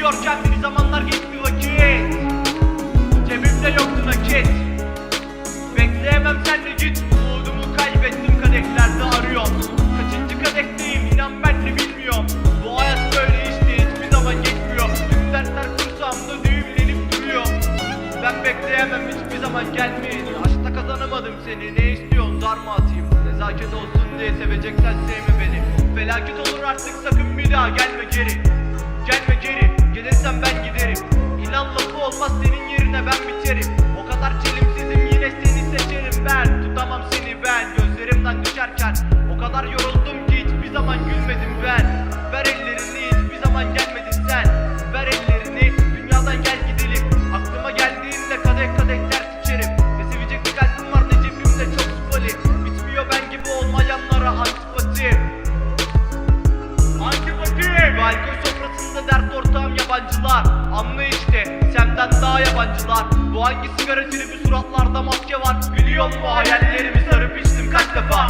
gidiyorken bir zamanlar geçti vakit. Cebimde yoktu nakit. Bekleyemem sen de git. Umudumu kaybettim kadehlerde arıyorum Kaçıncı kadehteyim inan ben de bilmiyorum. Bu hayat böyle işte hiçbir zaman geçmiyor Tüm dertler kursamda düğümlenip duruyor. Ben bekleyemem hiçbir zaman gelmeyin Aşkta kazanamadım seni ne istiyorsun? Zar mı atayım. Nezaket olsun diye seveceksen sevme beni. Felaket olur artık sakın bir daha gelme geri Gelme geri. Gelirsen ben giderim. İnan lafı olmaz senin yerine ben biterim. O kadar çelimsizim yine seni seçerim ben. Tutamam seni ben gözlerimden düşerken O kadar yoruldum ki hiçbir zaman gülmedim ben. Ver ellerini yabancılar. Anla işte senden daha yabancılar. Bu hangi sigara tribi suratlarda maske var? Biliyor musun? Hayallerimi sarıp içtim kaç defa